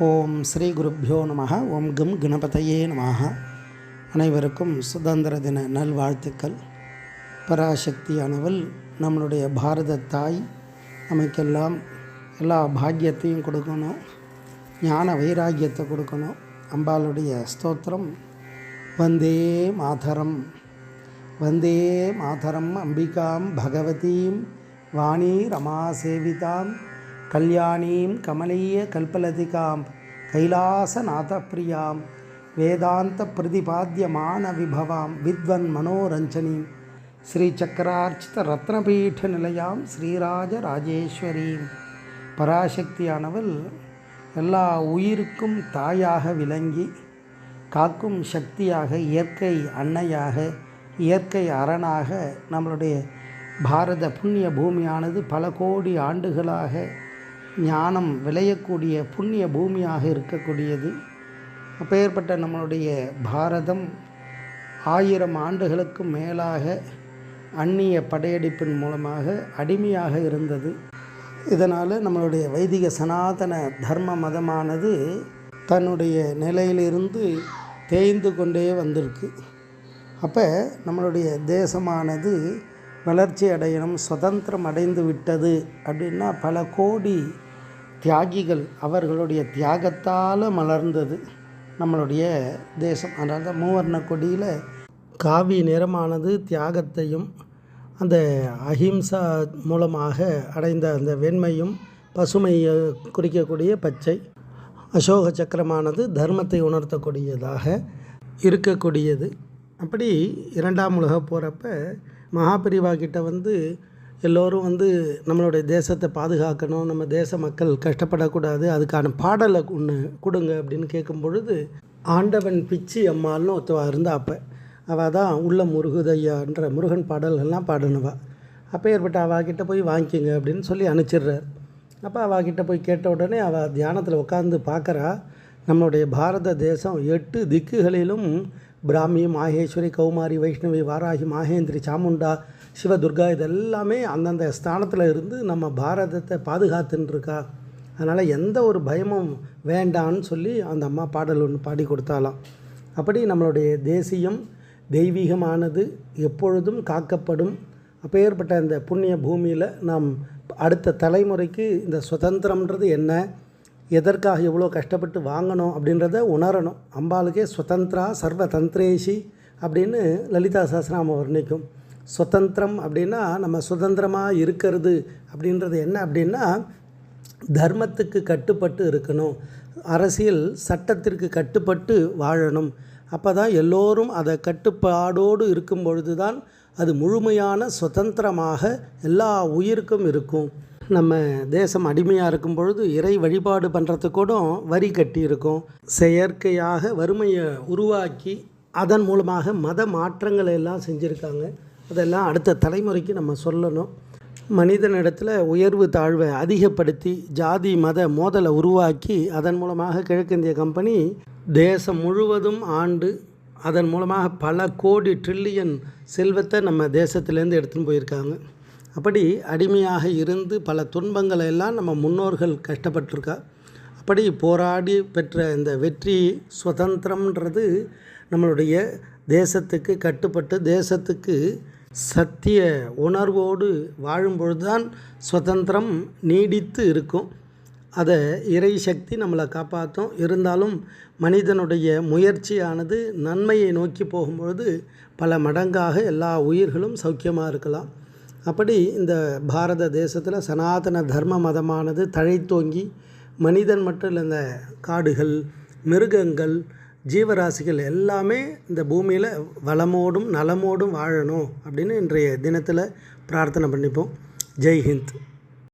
ஓம் ஸ்ரீ குருப்பியோ நம ஓம் கம் கணபதையே நம அனைவருக்கும் சுதந்திர தின நல்வாழ்த்துக்கள். பராசக்தியானவள் நம்மளுடைய பாரத தாய் நமக்கெல்லாம் எல்லா பாக்கியத்தையும் கொடுக்கணும். ஞான வைராக்கியத்தை கொடுக்கணும். அம்பாளுடைய ஸ்தோத்திரம் வந்தே மாதரம். வந்தே மாதரம் அம்பிகாம் பகவதீம் வாணி ரமா சேவிதாம். கல்யாணீம் கமலீய கல்பலதிகாம் கைலாசநாதப்பிரியாம் வேதாந்த பிரதிபாத்தியமான விபவாம் வித்வன் மனோரஞ்சனீம் ஸ்ரீ சக்கரார்ச்சித ரத்னபீட நிலையாம் ஸ்ரீராஜ ராஜேஸ்வரீம் பராசக்தியானவள் எல்லா உயிருக்கும் தாயாக விளங்கி காக்கும் சக்தியாக இயற்கை அன்னையாக இயற்கை அரணாக நம்மளுடைய பாரத புண்ணிய பூமியானது பல கோடி ஆண்டுகளாக ஞானம் விளையக்கூடிய புண்ணிய பூமியாக இருக்கக்கூடியது. அப்பேற்பட்ட நம்மளுடைய பாரதம் ஆயிரம் ஆண்டுகளுக்கு மேலாக அந்நிய படையெடுப்பின் மூலமாக அடிமையாக இருந்தது. இதனால் நம்மளுடைய வைதிக சனாதன தர்ம மதமானது தன்னுடைய நிலையிலிருந்து தேய்ந்து கொண்டே வந்திருக்கு. அப்போ நம்மளுடைய தேசமானது வளர்ச்சி அடையணும் சுதந்திரம் அடைந்து விட்டது அப்படின்னா பல கோடி தியாகிகள் அவர்களுடைய தியாகத்தால் மலர்ந்தது நம்மளுடைய தேசம். அதாவது மூவர்ண கொடியில் காவி நிறமானது தியாகத்தையும் அந்த அஹிம்சா மூலமாக அடைந்த அந்த வெண்மையும் பசுமையை குறிக்கக்கூடிய பச்சை அசோக சக்கரமானது தர்மத்தை உணர்த்தக்கூடியதாக இருக்கக்கூடியது. அப்படி இரண்டாம் உலக போகிறப்ப மகாபிரிவா கிட்ட வந்து எல்லோரும் வந்து நம்மளுடைய தேசத்தை பாதுகாக்கணும் நம்ம தேச மக்கள் கஷ்டப்படக்கூடாது அதுக்கான பாடலை ஒன்று கொடுங்க அப்படின்னு கேட்கும் பொழுது ஆண்டவன் பிச்சி அம்மாள்னு ஒருத்தவா இருந்தா அப்போ அவள் தான் உள்ள முருகுதையான்ற முருகன் பாடல்கள்லாம் பாடினவா. அப்போ ஏற்பட்ட அவாக்கிட்ட போய் வாங்கிக்கோங்க அப்படின்னு சொல்லி அனுப்பிச்சிடுறார். அப்போ அவாக்கிட்ட போய் கேட்ட உடனே அவள் தியானத்தில் உட்காந்து பார்க்குறா நம்மளுடைய பாரத தேசம் எட்டு திக்குகளிலும் பிராமி மாகேஸ்வரி கௌமாரி வைஷ்ணவி வாராகி மாகேந்திரி சாமுண்டா சிவதுர்கா இதெல்லாமே அந்தந்த ஸ்தானத்தில் இருந்து நம்ம பாரதத்தை பாதுகாத்துன்னு இருக்கா அதனால் எந்த ஒரு பயமும் வேண்டான்னு சொல்லி அந்த அம்மா பாடல் ஒன்று பாடி கொடுத்தாலாம் அப்படி நம்மளுடைய தேசியம் தெய்வீகமானது எப்பொழுதும் காக்கப்படும். அப்பேற்பட்ட இந்த புண்ணிய பூமியில் நாம் அடுத்த தலைமுறைக்கு இந்த சுதந்திரம்ன்றது என்ன? எதற்காக எவ்வளோ கஷ்டப்பட்டு வாங்கணும் அப்படின்றத உணரணும். அம்பாளுக்கே சுதந்திரா சர்வ தந்திரேஷி அப்படின்னு லலிதா சஹஸ்ரநாமம் வர்ணிக்கும். சுதந்திரம் அப்படின்னா நம்ம சுதந்திரமாக இருக்கிறது அப்படின்றது என்ன அப்படின்னா தர்மத்துக்கு கட்டுப்பட்டு இருக்கணும். அரசியல் சட்டத்திற்கு கட்டுப்பட்டு வாழணும். அப்போ தான் எல்லோரும் அதை கட்டுப்பாடோடு இருக்கும் பொழுது தான் அது முழுமையான சுதந்திரமாக எல்லா உயிருக்கும் இருக்கும். நம்ம தேசம் அடிமையாக இருக்கும் பொழுது இறை வழிபாடு பண்ணுறதுக்கூடும் வரி கட்டியிருக்கோம். செயற்கையாக வறுமையை உருவாக்கி அதன் மூலமாக மத மாற்றங்களை எல்லாம் செஞ்சுருக்காங்க. அதெல்லாம் அடுத்த தலைமுறைக்கு நம்ம சொல்லணும். மனிதனிடத்தில் உயர்வு தாழ்வை அதிகப்படுத்தி ஜாதி மத மோதலை உருவாக்கி அதன் மூலமாக கிழக்கிந்திய கம்பெனி தேசம் முழுவதும் ஆண்டு அதன் மூலமாக பல கோடி ட்ரில்லியன் செல்வத்தை நம்ம தேசத்துலேருந்து எடுத்துன்னு போயிருக்காங்க. அப்படி அடிமையாக இருந்து பல துன்பங்களை எல்லாம் நம்ம முன்னோர்கள் கஷ்டப்பட்டிருக்கா. அப்படி போராடி பெற்ற இந்த வெற்றி சுதந்திரம்ன்றது நம்மளுடைய தேசத்துக்கு கட்டுப்பட்டு தேசத்துக்கு சத்திய உணர்வோடு வாழும்பொழுது தான் சுதந்திரம் நீடித்து இருக்கும். அதை இறை சக்தி நம்மளை காப்பாற்றும். இருந்தாலும் மனிதனுடைய முயற்சியானது நன்மையை நோக்கி போகும்பொழுது பல மடங்காக எல்லா உயிர்களும் சௌக்கியமாக இருக்கலாம். அப்படி இந்த பாரத தேசத்தில் சனாதன தர்ம மதமானது தழைத்தோங்கி மனிதன் மட்டும் இல்லை இந்த காடுகள் மிருகங்கள் ஜீவராசிகள் எல்லாமே இந்த பூமியில் வளமோடும் நலமோடும் வாழணும் அப்படின்னு இன்றைய தினத்தில் பிரார்த்தனை பண்ணிப்போம். ஜெய்ஹிந்த்